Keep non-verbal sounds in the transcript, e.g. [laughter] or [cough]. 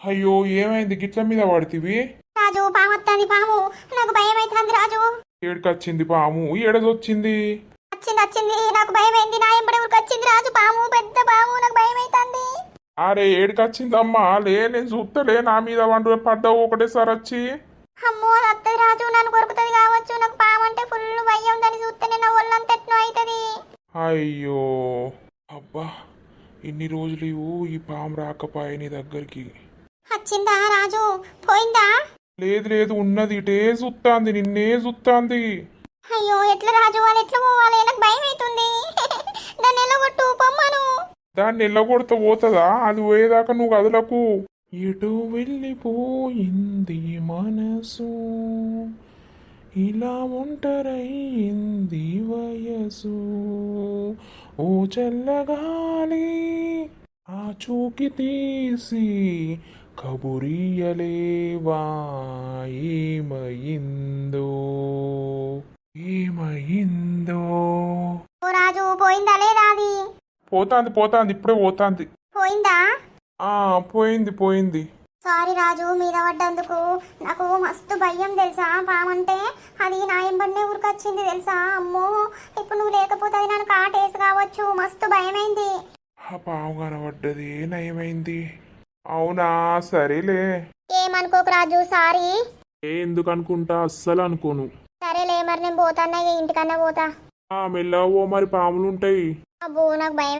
అయ్యో ఏమైంది? గిట్ల మీద పడితివి? రాజు పాము వస్తుంది పాము. నాకు భయం అవుతుంది రాజు. ఏడుకొచ్చింది పాము? ఏడదొచ్చింది వచ్చింది వచ్చింది. నాకు భయం అయింది నా ఎంబడి ఊరికి వచ్చింది రాజు. పాము పెద్ద పాము నాకు భయం అవుతుంది అరే ఏడుకొచ్చిందమ్మా? లే నేను చూస్తలే నా మీద వండు పడ్డావు ఒకటేసారి వచ్చి. అమ్మో అత్తది రాజు నన్ను కొరుకుతుంది కావచ్చు. నాకు పాము అంటే ఫుల్ భయం దాన్ని చూస్తేనే నా ఒళ్ళంతా ఎట్నో అవుతుంది అయ్యో అబ్బా ఇన్ని రోజులు ఈ పాము రాకపోయే నీ దగ్గరికి. వచ్చిందా రాజు? పోయిందా? లేదు లేదు ఉన్నది. ఇటే చూస్తాంది నిన్నే చూస్తాంది అయ్యో ఎట్లా రాజు? వాళ్ళు ఎట్లా పోవాలి? నాకు భయం అవుతుంది. [laughs] దాన్ని ఎలా కొట్టు పొమ్మను. దాన్ని ఎల్లగొడత పోతుందా? అది పోయేదాకా నువ్వు కదలకు. ఎటు వెళ్ళిపోయింది మనసు? ఇలా ఒంటరయింది వయసు. ఓ చల్లగాలి. చూకి తీసి కబురియలేవా ఏమయిందో? ఏమయిందో ఓ రాజు పోయిందా లేదా అది? పోతాంది పోతాంది ఇప్పుడే పోతాంది. పోయిందా? ఆ పోయింది పోయింది. సారీ రాజు మీద పడ్డందుకు. నాకు మస్తు భయం తెలుసా? పామంటే అది నా ఎంబడినే ఊరికొచ్చింది తెలుసా? అమ్మో ఇప్పుడు నువ్వు లేకపోతే అది నన్ను కాటేసి కావచ్చు. మస్తు భయమైంది. ఆ పాము కనబడ్డది నయమైంది. అవునా? సరేలే. ఏమనుకోకు రాజు సారీ. ఏ ఎందుకు అనుకుంటా అస్సలు అనుకోను సరేలే మరి నేను పోతాన్నా ఇంటికన్నా పోతా. ఆ మెల్లవో మరి పాములు ఉంటాయి అబ్బో నాకు భయం